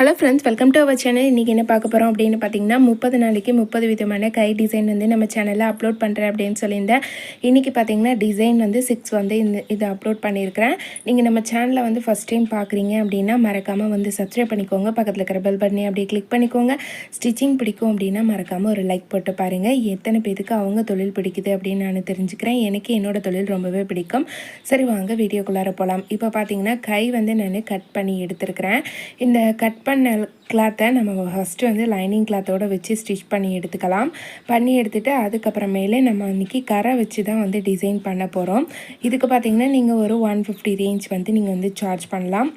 Hello friends welcome to our channel இன்றைக்கி என்ன பார்க்க போகிறோம் அப்படின்னு பார்த்தீங்கன்னா முப்பது நாளைக்கு முப்பது விதமான கை டிசைன் வந்து நம்ம சேனலில் அப்லோட் பண்ணுறேன் அப்படின்னு சொல்லியிருந்தேன். இன்றைக்கி பார்த்தீங்கன்னா டிசைன் வந்து சிக்ஸ் வந்து இந்த இதை அப்லோட் பண்ணியிருக்கிறேன். நீங்கள் நம்ம சேனலில் வந்து ஃபஸ்ட் டைம் பார்க்குறீங்க அப்படின்னா மறக்காமல் வந்து சப்ஸ்கிரைப் பண்ணிக்கோங்க. பக்கத்தில் இருக்கிற பெல் பட்டனே அப்படியே கிளிக் பண்ணிக்கோங்க. ஸ்டிச்சிங் பிடிக்கும் அப்படின்னா மறக்காமல் ஒரு லைக் போட்டு பாருங்கள் எத்தனை பேருக்கு அவங்க தொழில் பிடிக்குது அப்படின்னு நான் தெரிஞ்சுக்கிறேன். எனக்கு என்னோட தொழில் ரொம்பவே பிடிக்கும். சரி வாங்க வீடியோக்குள்ளார போகலாம் இப்போ பார்த்தீங்கன்னா கை வந்து நான் கட் பண்ணி எடுத்துருக்கிறேன். இந்த கட் பண்ண கிளாத்தை நம்ம ஃபஸ்ட்டு வந்து லைனிங் கிளாத்தோடு வச்சு ஸ்டிச் பண்ணி எடுத்துக்கலாம். பண்ணி எடுத்துகிட்டு அதுக்கப்புறமேலே நம்ம அன்றைக்கி கரை வச்சு தான் வந்து டிசைன் பண்ண போகிறோம் இதுக்கு பார்த்திங்கன்னா நீங்கள் ஒரு ஒன் ஃபிஃப்டி ரேஞ்ச் வந்து நீங்கள் வந்து சார்ஜ் பண்ணலாம்.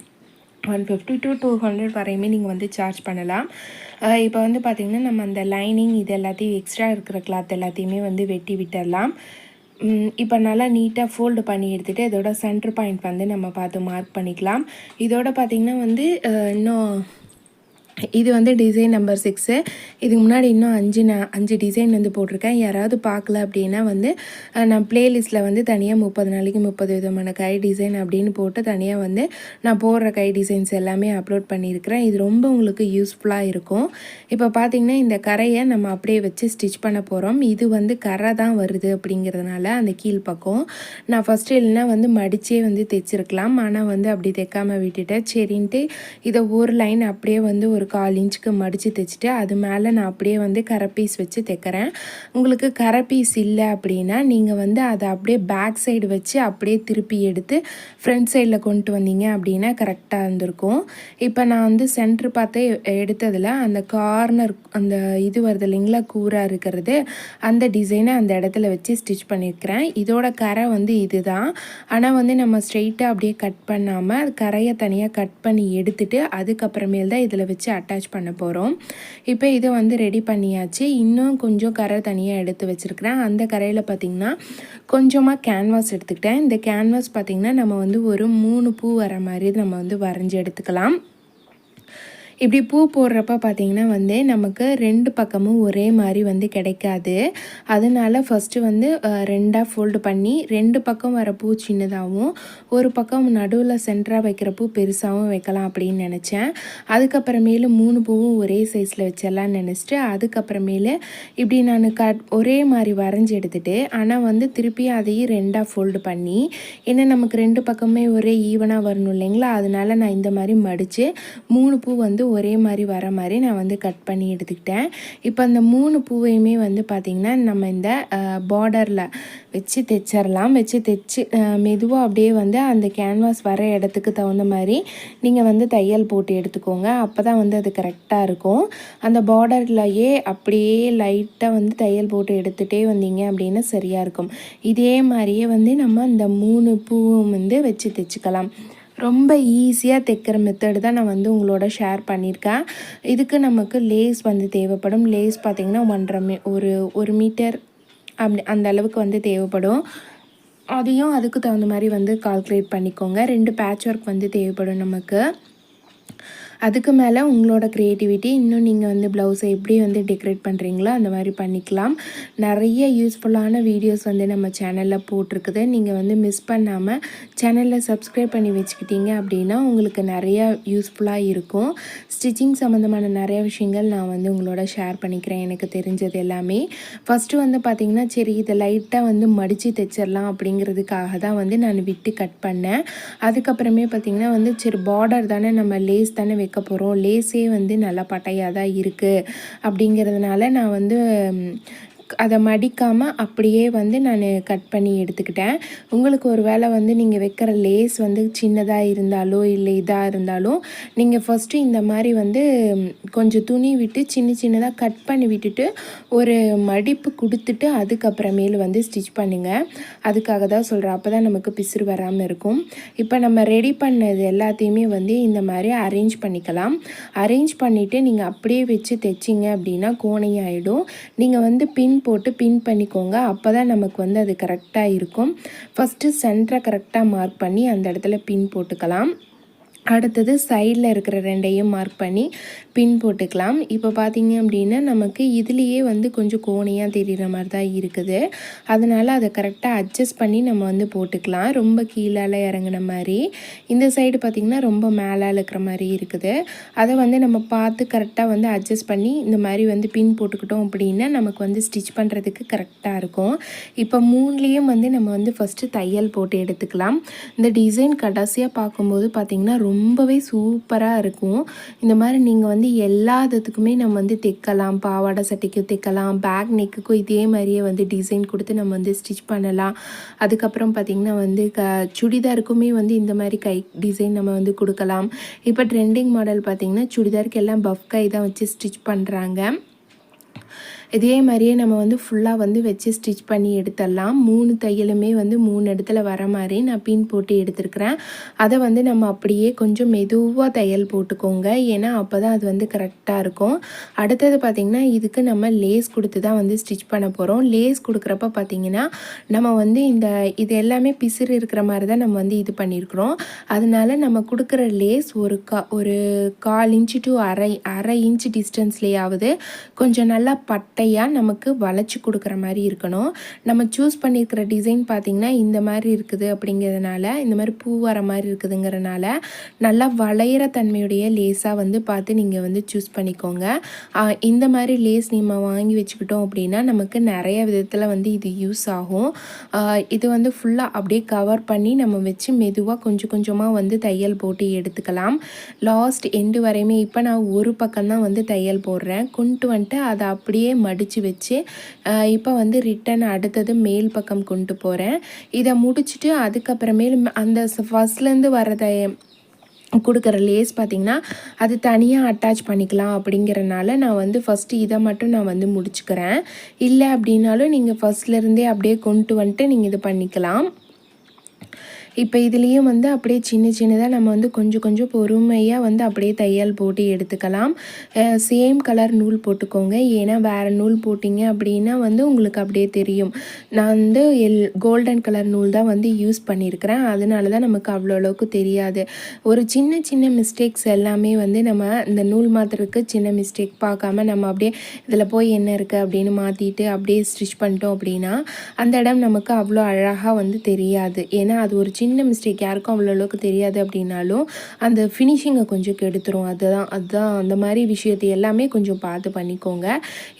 One fifty to two hundred வரையுமே நீங்கள் வந்து சார்ஜ் பண்ணலாம். இப்போ வந்து பார்த்திங்கன்னா நம்ம அந்த லைனிங் இது எல்லாத்தையும் எக்ஸ்ட்ரா இருக்கிற கிளாத் எல்லாத்தையுமே வந்து வெட்டி விட்டுடலாம். இப்போ நல்லா நீட்டாக ஃபோல்டு பண்ணி எடுத்துகிட்டு இதோட சென்டர் பாயிண்ட் வந்து நம்ம பார்த்து மார்க் பண்ணிக்கலாம். இதோட பார்த்திங்கன்னா வந்து இன்னும் இது வந்து டிசைன் நம்பர் சிக்ஸு இதுக்கு முன்னாடி இன்னும் அஞ்சு நான் அஞ்சு டிசைன் வந்து போட்டிருக்கேன். யாராவது பார்க்கல அப்படின்னா வந்து நான் ப்ளேலிஸ்ட்டில் வந்து தனியாக முப்பது நாளைக்கு முப்பது விதமான கை டிசைன் அப்படின்னு போட்டு தனியாக வந்து நான் போடுற கை டிசைன்ஸ் எல்லாமே அப்லோட் பண்ணியிருக்கிறேன். இது ரொம்ப உங்களுக்கு யூஸ்ஃபுல்லாக இருக்கும். இப்போ பார்த்திங்கன்னா இந்த கரையை நம்ம அப்படியே வச்சு ஸ்டிச் பண்ண போகிறோம் இது வந்து கரை தான் வருது அப்படிங்கிறதுனால அந்த கீழ்ப்பக்கம் நான் ஃபஸ்ட்டு இல்லைன்னா வந்து மடித்தே வந்து தைச்சிருக்கலாம். ஆனால் வந்து அப்படி தைக்காமல் விட்டுட்டேன். சரின்ட்டு இதை ஒரு லைன் அப்படியே வந்து ஒரு ஒரு கால் இன்ச்சுக்கு மடித்து தைச்சிட்டு அது மேலே நான் அப்படியே வந்து கரை பீஸ் வச்சு தைக்கிறேன். உங்களுக்கு கரை பீஸ் இல்லை அப்படின்னா நீங்கள் வந்து அதை அப்படியே பேக் சைடு வச்சு அப்படியே திருப்பி எடுத்து ஃப்ரண்ட் சைடில் கொண்டு வந்தீங்க அப்படின்னா கரெக்டாக இருந்திருக்கும். இப்போ நான் வந்து சென்ட்ரு பார்த்து எடுத்ததில் அந்த கார்னர் அந்த இது வருது இல்லைங்களா கூறாக இருக்கிறது அந்த டிசைனை அந்த இடத்துல வச்சு ஸ்டிச் பண்ணியிருக்கிறேன். இதோட கரை வந்து இதுதான். ஆனால் வந்து நம்ம ஸ்ட்ரெயிட்டாக அப்படியே கட் பண்ணாமல் கரையை தனியாக கட் பண்ணி எடுத்துட்டு அதுக்கப்புறமேல் தான் இதில் வச்சு அட்டாச் பண்ண போகிறோம் இப்போ இதை வந்து ரெடி பண்ணியாச்சு. இன்னும் கொஞ்சம் கரை தனியாக எடுத்து வச்சுருக்கிறேன். அந்த கரையில் பார்த்திங்கன்னா கொஞ்சமாக கேன்வாஸ் எடுத்துக்கிட்டேன். இந்த கேன்வாஸ் பார்த்திங்கன்னா நம்ம வந்து ஒரு மூணு பூ வர மாதிரி நம்ம வந்து வரைஞ்சி எடுத்துக்கலாம். இப்படி பூ போடுறப்ப பார்த்திங்கன்னா வந்து நமக்கு ரெண்டு பக்கமும் ஒரே மாதிரி வந்து கிடைக்காது. அதனால ஃபஸ்ட்டு வந்து ரெண்டாக ஃபோல்டு பண்ணி ரெண்டு பக்கம் வர பூ சின்னதாகவும் ஒரு பக்கம் நடுவில் சென்டராக வைக்கிற பூ பெருசாகவும் வைக்கலாம் அப்படின்னு நினச்சேன். அதுக்கப்புறமேலு மூணு பூவும் ஒரே சைஸில் வச்சிடலான்னு நினச்சிட்டு அதுக்கப்புறமேலு இப்படி நான் கட் ஒரே மாதிரி வரைஞ்சி எடுத்துகிட்டு ஆனால் வந்து திருப்பி அதையும் ரெண்டாக ஃபோல்டு பண்ணி ஏன்னா நமக்கு ரெண்டு பக்கமே ஒரே ஈவனாக வரணும் இல்லைங்களா? அதனால் நான் இந்த மாதிரி மடித்து மூணு பூ வந்து ஒரே மாதிரி வர மாதிரி நான் வந்து கட் பண்ணி எடுத்துக்கிட்டேன். இப்போ அந்த மூணு பூவையுமே வந்து பார்த்திங்கன்னா நம்ம இந்த பார்டரில் வச்சு தைச்சிடலாம் வச்சு தைச்சி மெதுவாக அப்படியே வந்து அந்த கேன்வாஸ் வர இடத்துக்கு தகுந்த மாதிரி நீங்கள் வந்து தையல் போட்டு எடுத்துக்கோங்க. அப்போ தான் வந்து அது கரெக்டாக இருக்கும். அந்த பார்டர்லையே அப்படியே லைட்டாக வந்து தையல் போட்டு எடுத்துகிட்டே வந்தீங்க அப்படின்னா சரியாக இருக்கும். இதே மாதிரியே வந்து நம்ம இந்த மூணு பூவும் வந்து வச்சு தைச்சிக்கலாம். ரொம்ப ஈஸியாக தைக்கிற மெத்தடு தான் நான் வந்து உங்களோட ஷேர் பண்ணியிருக்கேன். இதுக்கு நமக்கு லேஸ் வந்து தேவைப்படும். லேஸ் பார்த்திங்கன்னா ஒன்றரை மீ ஒரு ஒரு மீட்டர் அப்படி அந்த அளவுக்கு வந்து தேவைப்படும். அதையும் அதுக்கு தகுந்த மாதிரி வந்து கால்குலேட் பண்ணிக்கோங்க. ரெண்டு பேட்ச் ஒர்க் வந்து தேவைப்படும் நமக்கு. அதுக்கு மேலே உங்களோட க்ரியேட்டிவிட்டி இன்னும் நீங்கள் வந்து ப்ளவுஸை எப்படி வந்து டெக்கரேட் பண்ணுறீங்களோ அந்த மாதிரி பண்ணிக்கலாம். நிறைய யூஸ்ஃபுல்லான வீடியோஸ் வந்து நம்ம சேனலில் போட்டிருக்குது. நீங்கள் வந்து மிஸ் பண்ணாமல் சேனலில் சப்ஸ்கிரைப் பண்ணி வச்சுக்கிட்டீங்க அப்படின்னா உங்களுக்கு நிறையா யூஸ்ஃபுல்லாக இருக்கும். ஸ்டிச்சிங் சம்மந்தமான நிறைய விஷயங்கள் நான் வந்து உங்களோட ஷேர் பண்ணிக்கிறேன். எனக்கு தெரிஞ்சது எல்லாமே. ஃபஸ்ட்டு வந்து பார்த்திங்கன்னா சரி இதை லைட்டாக வந்து மடித்து தைச்சிடலாம் அப்படிங்கிறதுக்காக தான் வந்து நான் விட்டு கட் பண்ணேன். அதுக்கப்புறமே பார்த்திங்கன்னா வந்து சரி பார்டர் தானே நம்ம லேஸ் தானே வைக்க போகிறோம் லேஸே வந்து நல்லா பட்டையாக தான் இருக்குது அப்படிங்கிறதுனால நான் வந்து அதை மடிக்காமல் அப்படியே வந்து நான் கட் பண்ணி எடுத்துக்கிட்டேன். உங்களுக்கு ஒரு வேளை வந்து நீங்கள் வைக்கிற லேஸ் வந்து சின்னதாக இருந்தாலோ இல்லை இதாக இருந்தாலும் நீங்கள் ஃபஸ்ட்டு இந்த மாதிரி வந்து கொஞ்சம் துணி விட்டு சின்ன சின்னதாக கட் பண்ணி விட்டுட்டு ஒரு மடிப்பு கொடுத்துட்டு அதுக்கப்புறமேலு வந்து ஸ்டிச் பண்ணுங்கள் அதுக்காக தான் சொல்கிறேன் அப்போ தான் நமக்கு பிசுறு வராமல் இருக்கும். இப்போ நம்ம ரெடி பண்ணது எல்லாத்தையுமே வந்து இந்த மாதிரி அரேஞ்ச் பண்ணிக்கலாம். அரேஞ்ச் பண்ணிவிட்டு நீங்கள் அப்படியே வச்சு தைச்சிங்க அப்படின்னா கோணையாயிடும். நீங்கள் வந்து பின் போட்டு பின் பண்ணிக்கோங்க. அப்போ தான் நமக்கு வந்து அது கரெக்டாக இருக்கும். ஃபஸ்ட்டு சென்டரை கரெக்டாக மார்க் பண்ணி அந்த இடத்துல பின் போட்டுக்கலாம். அடுத்தது சைடில் இருக்கிற ரெண்டையும் மார்க் பண்ணி பின் போட்டுக்கலாம். இப்போ பார்த்தீங்க அப்படின்னா நமக்கு இதுலேயே வந்து கொஞ்சம் கோணையாக தெரிகிற மாதிரி தான் இருக்குது. அதனால் அதை கரெக்டாக அட்ஜஸ்ட் பண்ணி நம்ம வந்து போட்டுக்கலாம். ரொம்ப கீழால் இறங்குன மாதிரி. இந்த சைடு பார்த்திங்கன்னா ரொம்ப மேலே இருக்கிற மாதிரி இருக்குது. அதை வந்து நம்ம பார்த்து கரெக்டாக வந்து அட்ஜஸ்ட் பண்ணி இந்த மாதிரி வந்து பின் போட்டுக்கிட்டோம் அப்படின்னா நமக்கு வந்து ஸ்டிச் பண்ணுறதுக்கு கரெக்டாக இருக்கும். இப்போ மூணுலேயும் வந்து நம்ம வந்து ஃபஸ்ட்டு தையல் போட்டு எடுத்துக்கலாம். இந்த டிசைன் கடைசியாக பார்க்கும்போது பார்த்திங்கன்னா ரொம்பவே சூப்பராக இருக்கும். இந்த மாதிரி நீங்கள் வந்து எல்லா இதுக்குமே நம்ம வந்து தைக்கலாம். பாவாடை சட்டைக்கு தைக்கலாம். பேக் நெக்குக்கும் இதே மாதிரியே வந்து டிசைன் கொடுத்து நம்ம வந்து ஸ்டிச் பண்ணலாம். அதுக்கப்புறம் பார்த்திங்கன்னா வந்து க சுடிதாருக்குமே வந்து இந்த மாதிரி கை டிசைன் நம்ம வந்து கொடுக்கலாம். இப்போ ட்ரெண்டிங் மாடல் பார்த்திங்கன்னா சுடிதாருக்கு எல்லாம் பஃப் கை தான் வச்சு ஸ்டிச் பண்ணுறாங்க இதே மாதிரியே நம்ம வந்து ஃபுல்லாக வந்து வச்சு ஸ்டிச் பண்ணி எடுத்துடலாம். மூணு தையலுமே வந்து மூணு இடத்துல வர மாதிரி நான் பின் போட்டு எடுத்துருக்குறேன். அதை வந்து நம்ம அப்படியே கொஞ்சம் மெதுவாக தையல் போட்டுக்கோங்க. ஏன்னா அப்போ தான் அது வந்து கரெக்டாக இருக்கும். அடுத்தது பார்த்திங்கன்னா இதுக்கு நம்ம லேஸ் கொடுத்து தான் வந்து ஸ்டிச் பண்ண போகிறோம் லேஸ் கொடுக்குறப்ப பார்த்திங்கன்னா நம்ம வந்து இந்த இது எல்லாமே பிசிறு இருக்கிற மாதிரி தான் நம்ம வந்து இது பண்ணியிருக்கிறோம் அதனால நம்ம கொடுக்குற லேஸ் ஒரு கா ஒரு கால் இன்ச்சு டு அரை அரை இன்ச்சு டிஸ்டன்ஸ்லேயாவது கொஞ்சம் நல்லா பட்டை பட்டையாக நமக்கு வளைச்சி கொடுக்குற மாதிரி இருக்கணும். நம்ம சூஸ் பண்ணியிருக்கிற டிசைன் பார்த்திங்கன்னா இந்த மாதிரி இருக்குது அப்படிங்கிறதுனால இந்த மாதிரி பூ வர மாதிரி இருக்குதுங்கிறனால நல்லா வளையிற தன்மையுடைய லேஸாக வந்து பார்த்து நீங்கள் வந்து சூஸ் பண்ணிக்கோங்க. இந்த மாதிரி லேஸ் நம்ம வாங்கி வச்சுக்கிட்டோம் அப்படின்னா நமக்கு நிறைய விதத்தில் வந்து இது யூஸ் ஆகும். இது வந்து ஃபுல்லாக அப்படியே கவர் பண்ணி நம்ம வச்சு மெதுவாக கொஞ்சம் கொஞ்சமாக வந்து தையல் போட்டு எடுத்துக்கலாம். லாஸ்ட் எண்டு வரையுமே இப்போ நான் ஒரு பக்கம் தான் வந்து தையல் போடுறேன். கொண்டு வந்துட்டு அதை அப்படியே மடித்து வச்சு இப்போ வந்து ரிட்டன் அடுத்தது மேல் பக்கம் கொண்டு போகிறேன் இதை முடிச்சுட்டு அதுக்கப்புறமேல் அந்த ஃபஸ்ட்லேருந்து வரதை கொடுக்குற லேஸ் பார்த்திங்கன்னா அது தனியாக அட்டாச் பண்ணிக்கலாம் அப்படிங்கிறனால நான் வந்து ஃபஸ்ட்டு இதை மட்டும் நான் வந்து முடிச்சுக்கிறேன். இல்லை அப்படின்னாலும் நீங்கள் ஃபஸ்ட்லேருந்தே அப்படியே கொண்டு வந்துட்டு நீங்கள் இது பண்ணிக்கலாம். இப்போ இதுலேயும் வந்து அப்படியே சின்ன சின்னதாக நம்ம வந்து கொஞ்சம் கொஞ்சம் பொறுமையாக வந்து அப்படியே தையல் போட்டு எடுத்துக்கலாம். சேம் கலர் நூல் போட்டுக்கோங்க. ஏன்னா வேறு நூல் போட்டிங்க அப்படின்னா வந்து உங்களுக்கு அப்படியே தெரியும். நான் வந்து எல் கோல்டன் கலர் நூல் தான் வந்து யூஸ் பண்ணியிருக்கிறேன் அதனால தான் நமக்கு அவ்வளோ அளவுக்கு தெரியாது. ஒரு சின்ன சின்ன மிஸ்டேக்ஸ் எல்லாமே வந்து நம்ம இந்த நூல் மாத்திரக்கு சின்ன மிஸ்டேக் பார்க்காம நம்ம அப்படியே இதில் போய் என்ன இருக்குது அப்படின்னு மாற்றிட்டு அப்படியே ஸ்டிச் பண்ணிட்டோம் அப்படின்னா அந்த இடம் நமக்கு அவ்வளோ அழகாக வந்து தெரியாது. ஏன்னா அது ஒரு சின்ன மிஸ்டேக் யாருக்கும் அவ்வளோ அளவுக்கு தெரியாது அப்படின்னாலும் அந்த ஃபினிஷிங்கை கொஞ்சம் கெடுத்துரும். அதுதான் அதுதான் அந்த மாதிரி விஷயத்தை எல்லாமே கொஞ்சம் பார்த்து பண்ணிக்கோங்க.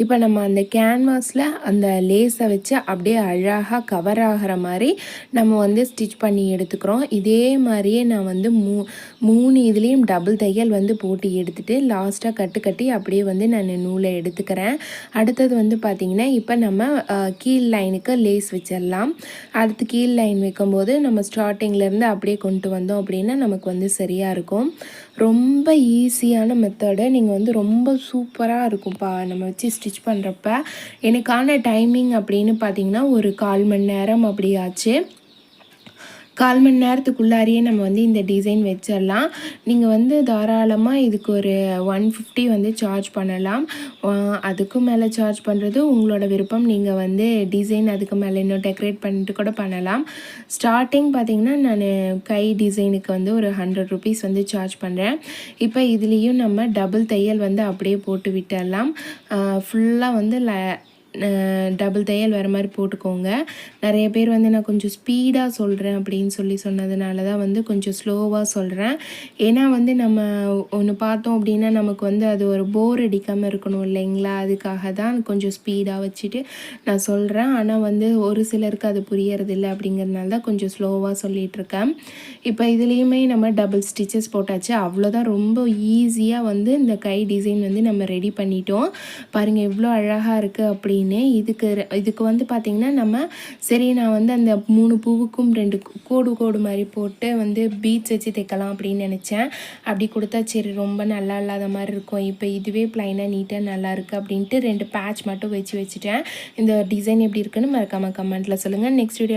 இப்போ நம்ம அந்த கேன்வாஸில் அந்த லேஸை வச்சு அப்படியே அழகாக கவர் ஆகிற மாதிரி நம்ம வந்து ஸ்டிச் பண்ணி எடுத்துக்கிறோம். இதே மாதிரியே நான் வந்து மூ மூணு இதுலேயும் டபுள் தையல் வந்து போட்டு எடுத்துகிட்டு லாஸ்ட்டாக கட்டு கட்டி அப்படியே வந்து நான் நூலை எடுத்துக்கிறேன். அடுத்தது வந்து பார்த்திங்கன்னா இப்போ நம்ம கீழ் லைனுக்கு லேஸ் வச்சிடலாம். அடுத்து கீழ் லைன் வைக்கும்போது நம்ம ஸ்டார்ட் ஸ்டார்டிங்லேருந்து அப்படியே கொண்டு வந்தோம் அப்படின்னா நமக்கு வந்து சரியாக இருக்கும். ரொம்ப ஈஸியான மெத்தடு நீங்கள் வந்து ரொம்ப சூப்பராக இருக்கும்ப்பா. நம்ம வச்சு ஸ்டிச் பண்ணுறப்ப எனக்கான டைமிங் அப்படின்னு பார்த்தீங்கன்னா ஒரு கால் மணி நேரம் அப்படியாச்சு. கால் மணி நேரத்துக்குள்ளாரியே நம்ம வந்து இந்த டிசைன் வச்சிடலாம். நீங்கள் வந்து தாராளமாக இதுக்கு ஒரு ஒன் ஃபிஃப்டி வந்து சார்ஜ் பண்ணலாம். அதுக்கும் மேலே சார்ஜ் பண்ணுறது உங்களோட விருப்பம். நீங்கள் வந்து டிசைன் அதுக்கு மேலே இன்னும் டெக்கரேட் பண்ணிட்டு கூட பண்ணலாம். ஸ்டார்டிங் பார்த்திங்கன்னா நான் கை டிசைனுக்கு வந்து ஒரு ஹண்ட்ரட் ருபீஸ் வந்து சார்ஜ் பண்ணுறேன் இப்போ இதுலேயும் நம்ம டபுள் தையல் வந்து அப்படியே போட்டு விட்டுடலாம். ஃபுல்லாக வந்து ல டபுள் தையல் வர மாதிரி போட்டுக்கோங்க. நிறைய பேர் வந்து நான் கொஞ்சம் ஸ்பீடாக சொல்கிறேன் அப்படின்னு சொல்லி சொன்னதுனால தான் வந்து கொஞ்சம் ஸ்லோவாக சொல்கிறேன் ஏன்னா வந்து நம்ம ஒன்று பார்த்தோம் அப்படின்னா நமக்கு வந்து அது ஒரு போர் அடிக்காமல் இருக்கணும் இல்லைங்களா? அதுக்காக தான் கொஞ்சம் ஸ்பீடாக வச்சுட்டு நான் சொல்கிறேன் ஆனால் வந்து ஒரு சிலருக்கு அது புரியறதில்லை அப்படிங்கிறதுனால தான் கொஞ்சம் ஸ்லோவாக சொல்லிகிட்ருக்கேன் இப்போ இதுலேயுமே நம்ம டபுள் ஸ்டிச்சஸ் போட்டாச்சு. அவ்வளோதான் ரொம்ப ஈஸியாக வந்து இந்த கை டிசைன் வந்து நம்ம ரெடி பண்ணிட்டோம். பாருங்கள் எவ்வளோ அழகாக இருக்குது அப்படின்னு அப்படின்னு இதுக்கு இதுக்கு வந்து பார்த்திங்கன்னா நம்ம சரி நான் வந்து அந்த மூணு பூவுக்கும் ரெண்டு கோடு கோடு மாதிரி போட்டு வந்து பீட்ஸ் வச்சு தைக்கலாம் அப்படின்னு நினச்சேன். அப்படி கொடுத்தா சரி ரொம்ப நல்லா இல்லாத மாதிரி இருக்கும். இப்போ இதுவே ப்ளைனாக நீட்டாக நல்லா இருக்குது அப்படின்ட்டு ரெண்டு பேட்ச் மட்டும் வச்சு வச்சுட்டேன். இந்த டிசைன் எப்படி இருக்குன்னு மறக்காமல் கமெண்ட்டில் சொல்லுங்கள் நெக்ஸ்ட் வீடியோ